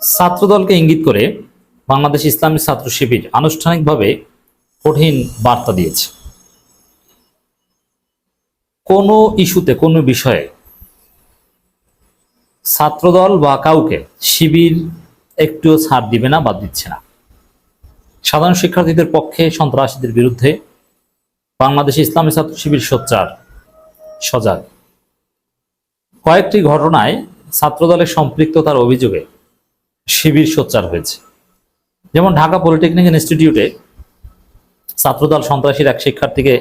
ছাত্রদলকে ইঙ্গিত করে বাংলাদেশ ইসলামী ছাত্র শিবির আনুষ্ঠানিকভাবে কঠিন বার্তা দিয়েছে। কোনো ইস্যুতে, কোনো বিষয়ে ছাত্রদল বা কাউকে শিবির একটুও ছাড় দিবে না বা দিচ্ছে না। সাধারণ শিক্ষার্থীদের পক্ষে সন্ত্রাসীদের বিরুদ্ধে বাংলাদেশ ইসলামী ছাত্র শিবির সোচ্চার, সজাগ। কয়েকটি ঘটনায় ছাত্রদলের সম্পৃক্ততার অভিযোগে শিবির সোচ্চার হয়েছে। যেমন ঢাকা পলিটেকনিক ইনস্টিটিউটে ছাত্রদল সন্ত্রাসীর এক শিক্ষার্থীকে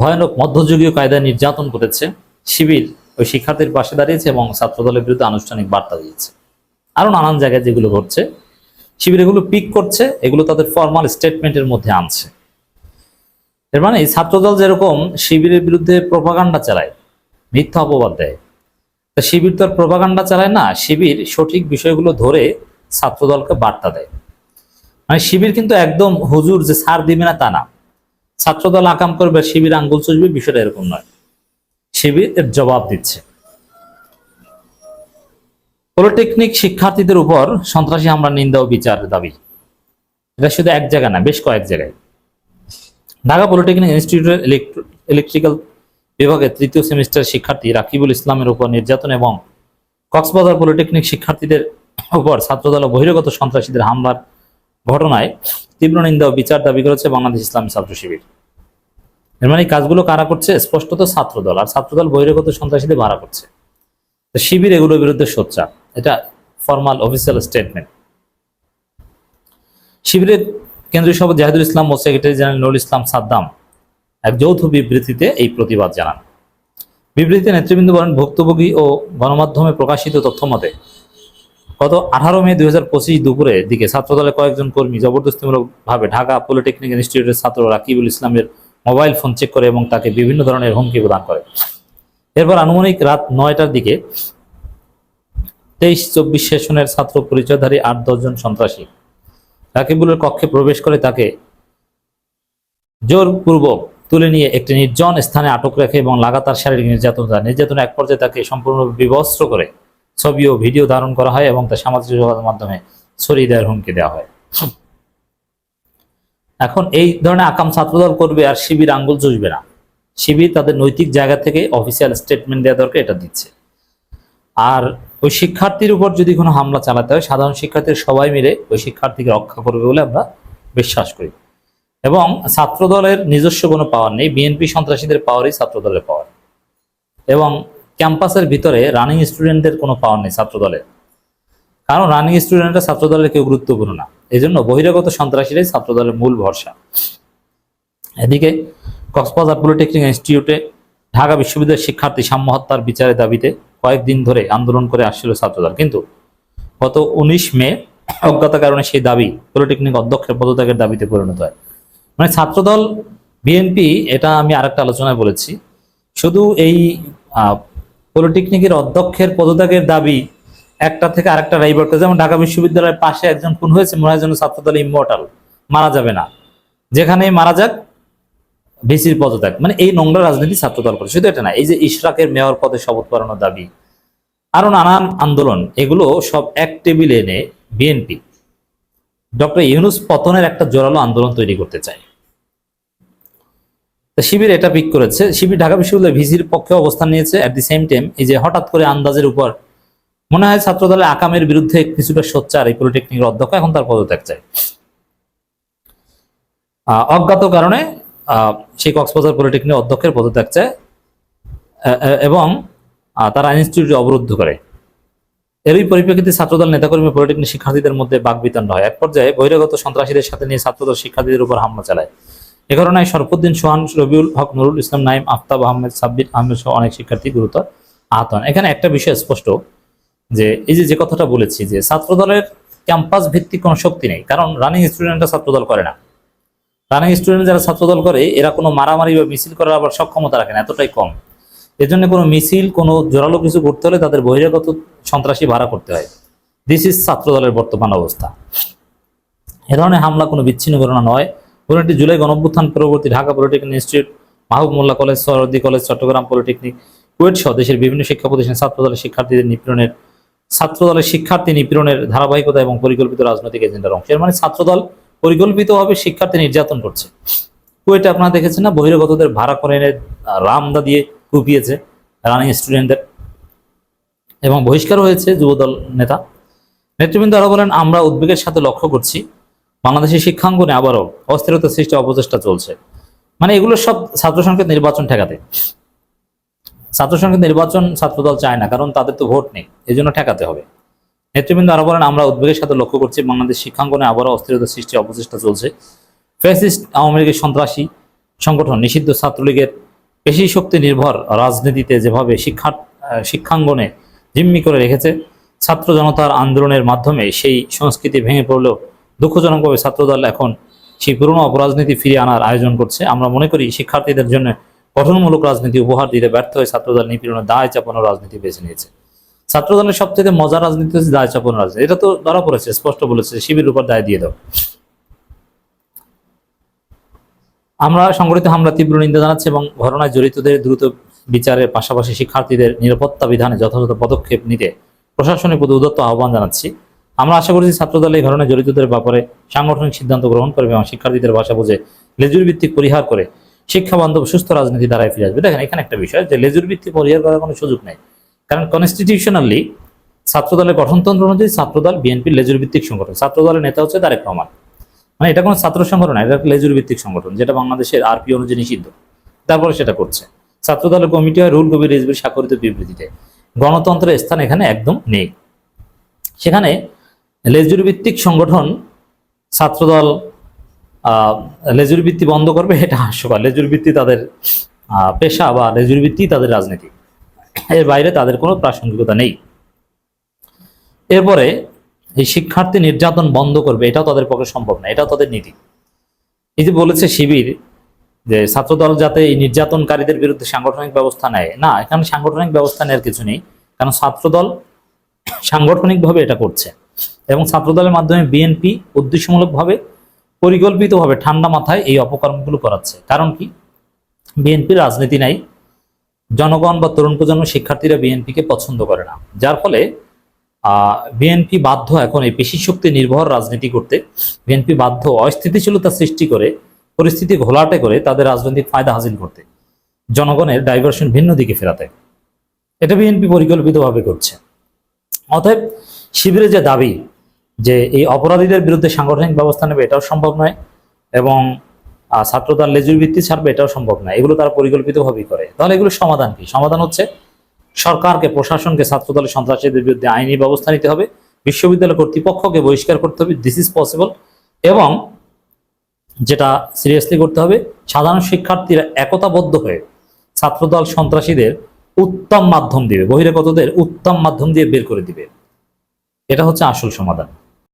ভয়ানক মধ্যযুগীয় কায়দায় নির্যাতন করেছে। শিবির ওই শিক্ষার্থীর পাশে দাঁড়িয়েছে এবং ছাত্রদলের বিরুদ্ধে আনুষ্ঠানিক বার্তা দিয়েছে। আরও নানান জায়গায় যেগুলো ঘটছে, শিবির এগুলো পিক করছে, এগুলো তাদের ফর্মাল স্টেটমেন্টের মধ্যে আনছে। এর মানে ছাত্রদল যেরকম শিবিরের বিরুদ্ধে প্রপাগান্ডা চালায়, মিথ্যা অপবাদ দেয় শিবির তো আর প্রপাগান্ডা চালায় না, শিবির সঠিক বিষয়গুলো ধরে ছাত্রদলকে বার্তা দেয়। মানে শিবির কিন্তু একদম হুজুর যে সার দিবে না তা না। ছাত্রদল আকাম করবে, শিবির আঙ্গুল চুষবে, বিষয়টা এরকম নয়। শিবির এর জবাব দিচ্ছে। পলিটেকনিক শিক্ষার্থীদের উপর সন্ত্রাসী হামলা নিন্দা ও বিচার দাবি। এটা শুধু এক জায়গা না, বেশ কয়েক জায়গায়। ঢাকা পলিটেকনিক ইনস্টিটিউটের ইলেকট্রিক্যাল বিভাগের তৃতীয় সেমিস্টার শিক্ষার্থী রাকিবুল ইসলামের উপর নির্যাতন এবং কক্সবাজার পলিটেকনিক শিক্ষার্থীদের উপর ছাত্রদল বহিরাগত সন্ত্রাসীদের হামলার ঘটনায় তীব্র নিন্দা ও বিচার দাবি করেছে বাংলাদেশ ইসলামী ছাত্র শিবির। এর মানে কাজগুলো কারা করছে? স্পষ্টত ছাত্রদল। আর ছাত্রদল বহিরাগত সন্ত্রাসীদের ভাড়া করছে। শিবির এগুলোর বিরুদ্ধে সোচ্চার। এটা ফর্মাল অফিসিয়াল স্টেটমেন্ট। শিবিরের কেন্দ্রীয় সভাপতি জাহিদুল ইসলাম ও সেক্রেটারি জেনারেল নুরুল ইসলাম সাদ্দাম এক যৌথ বিবৃতিতে এই প্রতিবাদ জানান। বিবৃতিতে নেতৃবৃন্দ বলেন, ভুক্তভোগী ও গণমাধ্যমে প্রকাশিত তথ্য মতে, গত আঠারো মে দুই হাজার পঁচিশ দুপুরে দিকে ছাত্রদলের কয়েকজন কর্মী জবরদস্তিমূলকভাবে ঢাকা পলিটেকনিক ইনস্টিটিউটের ছাত্র রাকিবুল ইসলামের মোবাইল ফোন চেক করে এবং তাকে বিভিন্ন ধরনের হুমকি প্রদান করে। এরপর আনুমানিক রাত নয়টার দিকে তেইশ চব্বিশ সেশনের ছাত্র পরিচয়ধারী আট দশজন সন্ত্রাসী রাকিবুলের কক্ষে প্রবেশ করে তাকে জোরপূর্বক তুলে নিয়ে একটি নির্জন স্থানে আটক রেখে এবং লাগাতার শারীরিক নির্যাতন দেয় নির্যাতনের এক পর্যায়ে তাকে সম্পূর্ণ বিবস্ত্র করে ছবি ও ভিডিও ধারণ করা হয় এবং তা সামাজিক যোগাযোগের মাধ্যমে ছড়িয়ে দেওয়ার হুমকি দেওয়া হয়। এখন এই ধরনের আকাম ছাত্রদল করবে আর শিবির আঙ্গুল চুষবে না। শিবির তাদের নৈতিক জায়গা থেকে অফিসিয়াল স্টেটমেন্ট দেওয়া দরকার, এটা দিচ্ছে। আর ওই শিক্ষার্থীর উপর যদি কোনো হামলা চালাতে হয়, সাধারণ শিক্ষার্থীর সবাই মিলে ওই শিক্ষার্থীকে রক্ষা করবে বলে আমরা বিশ্বাস করি। এবং ছাত্রদলের নিজস্ব কোনো পাওয়ার নেই। বিএনপি সন্ত্রাসীদের পাওয়ারই ছাত্রদলের পাওয়ার এবং ক্যাম্পাসের ভিতরে রানিং স্টুডেন্টদের কোনো পাওয়ার নেই ছাত্রদলের। কারণ রানিং স্টুডেন্টরা ছাত্রদলের কেউ গুরুত্বপূর্ণ না। এই জন্য বহিরাগত সন্ত্রাসীরাই ছাত্রদলের মূল ভরসা। এদিকে কক্সবাজার পলিটেকনিক ইনস্টিটিউটে ঢাকা বিশ্ববিদ্যালয়ের শিক্ষার্থী সাম্য হত্যার বিচারের দাবিতে কয়েকদিন ধরে আন্দোলন করে আসছিল ছাত্রদল। কিন্তু গত উনিশ মে অজ্ঞতা কারণে সেই দাবি পলিটেকনিক অধ্যক্ষের পদত্যাগের দাবিতে পরিণত হয়। মানে ছাত্রদল, বিএনপি, এটা আমি আরেকটা আলোচনায় বলেছি। শুধু এই পলিটেকনিকের অধ্যক্ষের পদত্যাগের দাবি একটা থেকে আরেকটা রাইবার যেমন ঢাকা বিশ্ববিদ্যালয়ের পাশে একজন খুন হয়েছে, মনে হয় যেন ছাত্রদল ইমর্টাল মারা যাবে না। যেখানে মারা যাক, ভিসির পদত্যাগ। মানে এই নোংরা রাজনীতি ছাত্রদল করে। শুধু এটা না, এই যে ইশরাকের মেয়র পদে শপথ করানোর দাবি, আরও নানান আন্দোলন, এগুলো সব এক টেবিলে এনে বিএনপি। ডক্টর ইউনুস পতনের একটা জোরালো আন্দোলন তৈরি করতে চায়। শিবির এটা পিক করেছে। শিবির ঢাকা বিশ্ববিদ্যালয় ভিজির পক্ষে অবস্থান নিয়েছে অ্যাট দি সেম টাইম এই যে হঠাৎ করে আন্দাজের উপর মনে হয় ছাত্রদলের আকামের বিরুদ্ধে কিছুটা সোচ্চার এই পলিটেকনিকের অধ্যক্ষ এখন তার পদত্যাগ আহ, অজ্ঞাত কারণে সেই কক্সবাজার পলিটেকনিক অধ্যক্ষের পদত্যাগ চায় এবং তারা ইনস্টিটিউট অবরুদ্ধ করে। এরই পরিপ্রেক্ষিতে ছাত্রদল নেতাকর্মী পলিটেকনিক শিক্ষার্থীদের মধ্যে বাক বাকবিতণ্ড হয়। এক পর্যায়ে বহিরাগত সন্ত্রাসীদের সাথে নিয়ে ছাত্রদল শিক্ষার্থীদের উপর হামলা চালায়। এ ঘটনায় সরফুদ্দিন সোহান, রবিউল হক, নুরুল ইসলাম নাইম, আফতাব আহমেদ, সাব্বির আহমেদ সহ অনেক শিক্ষার্থী গুরুতর আহত হন। এখানে একটা বিষয় স্পষ্ট, যে এই যে যে কথাটা বলেছি, যে ছাত্রদলের ক্যাম্পাস ভিত্তিক কোনো শক্তি নেই, কারণ রানিং স্টুডেন্টরা ছাত্রদল করে না। রানিং স্টুডেন্ট যারা ছাত্রদল করে, এরা কোনো মারামারি বা মিছিল করার আবার সক্ষমতা রাখে না, এতটাই কম। এর জন্য কোনো মিছিল, কোনো জোরালো কিছু করতে হলে তাদের বহিরাগত সন্ত্রাসী ভাড়া করতে হয়। দিস ইজ ছাত্রদলের বর্তমান অবস্থা। এ ধরনের হামলা কোনো বিচ্ছিন্ন ঘটনা নয়। ঘটনাটি জুলাই গণঅভ্যুত্থান পরবর্তী Dhaka polytechnic institute, Mahbub Molla college সরদি college, Chattogram polytechnic, KUET সহ দেশের বিভিন্ন শিক্ষা প্রতিষ্ঠান ছাত্রদলের শিক্ষার্থীদের নিপীড়নের, ছাত্রদলের শিক্ষার্থী নিপীড়নের ধারাবাহিকতা এবং পরিকল্পিত রাজনৈতিক এজেন্ডার অংশ। এর মানে ছাত্রদল পরিকল্পিতভাবে শিক্ষার্থী নির্যাতন করছে। কুয়েটে আপনারা দেখেছেন না, বহিরাগতদের ভাড়া করে এনে রামদা দিয়ে কুপিয়েছে রানিং স্টুডেন্টদের। এবং বহিষ্কার হয়েছে যুবদল নেতা। নেতৃবৃন্দ আরও বলেন, আমরা উদ্বেগের সাথে লক্ষ্য করছি। বাংলাদেশের শিক্ষাঙ্গনে আবারও অস্থিরতা সৃষ্টি অপচেষ্টা চলছে। মানে এগুলো সব ছাত্র সংসদ নির্বাচন ঠেকাতে। ছাত্র সংসদ নির্বাচন ছাত্রদল চায় না, কারণ তাদের তো ভোট নেই এই জন্য ঠেকাতে হবে। নেতৃবৃন্দ আরও বলেন, আমরা উদ্বেগের সাথে লক্ষ্য করছি বাংলাদেশ শিক্ষাঙ্গনে আবারও অস্থিরতা সৃষ্টি অপচেষ্টা চলছে। ফ্যাসিস্ট আওয়ামী লীগের সন্ত্রাসী সংগঠন, নিষিদ্ধ ছাত্রলীগের পেশি শক্তি নির্ভর রাজনীতিতে যেভাবে শিক্ষা, শিক্ষাঙ্গনে জিম্মি করে রেখেছে, ছাত্র জনতার আন্দোলনের মাধ্যমে সেই সংস্কৃতি ভেঙে পড়লেও দুঃখজনকভাবে ছাত্রদল এখন সেই পুরনো অপরাজনীতি ফিরিয়ে আনার আয়োজন করছে। আমরা মনে করি শিক্ষার্থীদের জন্য গঠনমূলক রাজনীতি উপহার দিতে ব্যর্থ হয়ে ছাত্রদল নিপীড়নের দায় চাপানোর রাজনীতি বেছে নিয়েছে। ছাত্রদলের সবচেয়ে মজার রাজনীতি হচ্ছে দায় চাপানোর রাজনীতি। এটা তো ধরা পড়েছে, স্পষ্ট বলেছে শিবির উপর দায় দিয়ে দাও। আমরা সংগঠিত হামলা তীব্র নিন্দা জানাচ্ছি এবং ঘটনায় জড়িতদের দ্রুত বিচারের পাশাপাশি শিক্ষার্থীদের নিরাপত্তা বিধানে যথাযথ পদক্ষেপ নিতে প্রশাসনের প্রতি উদত্ত আহ্বান জানাচ্ছি। আমরা আশা করছি ছাত্রদল এই ঘটনায় জড়িতদের ব্যাপারে সাংগঠনিক সিদ্ধান্ত গ্রহণ করবে এবং শিক্ষার্থীদের ভাষা বুঝে লেজুর ভিত্তিক পরিহার করে শিক্ষা বান্ধব সুস্থ রাজনীতি দ্বারাই ফিরে আসবে। দেখেন, এখানে একটা বিষয় যে লেজুর ভিত্তিক পরিহার করার কোনো সুযোগ নেই। কারণ কনস্টিটিউশনালি ছাত্রদলের গঠনতন্ত্র অনুযায়ী ছাত্রদল বিএনপির লেজুর ভিত্তিক সংগঠন। ছাত্রদলের নেতা হচ্ছে তারেক রহমান। মানে এটা কোনো ছাত্র সংগঠন না, এটা লেজুর ভিত্তিক সংগঠন, যেটা বাংলাদেশের আরপি অনুযায়ী নিষিদ্ধ। তারপরে সেটা করছে। ছাত্রদলের কমিটি হয় রুল কবির রিজবির স্বাক্ষরিত বিবৃতিতে। গণতন্ত্রের স্থান এখানে একদম নেই। সেখানে লেজুর ভিত্তিক সংগঠন ছাত্রদল লেজুর ভিত্তি বন্ধ করবে, এটা হাস্যকর। লেজুর ভিত্তি তাদের পেশা বা লেজুর ভিত্তি তাদের রাজনীতি। এর বাইরে তাদের কোনো প্রাসঙ্গিকতা নেই। এরপরে এই শিক্ষার্থী নির্যাতন বন্ধ করবে, এটাও তাদের পক্ষে সম্ভব না, এটাও তাদের নীতি। এই যে বলেছে শিবির, যে ছাত্রদল যাতে এই নির্যাতনকারীদের বিরুদ্ধে সাংগঠনিক ব্যবস্থা নেয়, না, এখানে সাংগঠনিক ব্যবস্থা নেওয়ার কিছু নেই, কারণ ছাত্রদল সাংগঠনিকভাবে এটা করছে। এবং ছাত্রদলের মাধ্যমে বিএনপি উদ্দেশ্যমূলকভাবে পরিকল্পিতভাবে ঠান্ডা মাথায় এই অপকর্মগুলো করাচ্ছে। কারণ কি? বিএনপির রাজনীতি নাই। জনগণ বা তরুণ প্রজন্ম শিক্ষার্থীরা বিএনপিকে পছন্দ করে না। যার ফলে বিএনপি বাধ্য এখন এই পেশি শক্তি নির্ভর রাজনীতি করতে বিএনপি বাধ্য অস্থিতিশীলতা সৃষ্টি করে, পরিস্থিতি ঘোলাটে করে তাদের রাজনৈতিক ফায়দা হাসিল করতে, জনগণের ডাইভার্সন ভিন্ন দিকে ফেরাতে। এটা বিএনপি পরিকল্পিতভাবে করছে। অতএব শিবিরের যে দাবি যে এই অপরাধীদের বিরুদ্ধে সাংগঠনিক ব্যবস্থা নেবে এটাও সম্ভব নয় এবং ছাত্রদল লেজুর ভিত্তি ছাড়বে এটাও সম্ভব নয়। এগুলো তারা পরিকল্পিতভাবেই করে। তাহলে এগুলো সমাধান কি? সমাধান হচ্ছে সরকারকে, প্রশাসনকে, ছাত্রদলের সন্ত্রাসীদের বিরুদ্ধে আইনি ব্যবস্থা নিতে হবে, বিশ্ববিদ্যালয় কর্তৃপক্ষকে বহিষ্কার করতে হবে দিস ইজ পসিবল এবং যেটা সিরিয়াসলি করতে হবে, সাধারণ শিক্ষার্থীরা একতাবদ্ধ হয়ে ছাত্রদল সন্ত্রাসীদের উত্তম মাধ্যম দিবে, বহিরাগতদের উত্তম মাধ্যম দিয়ে বের করে দিবে। এটা হচ্ছে আসল সমাধান।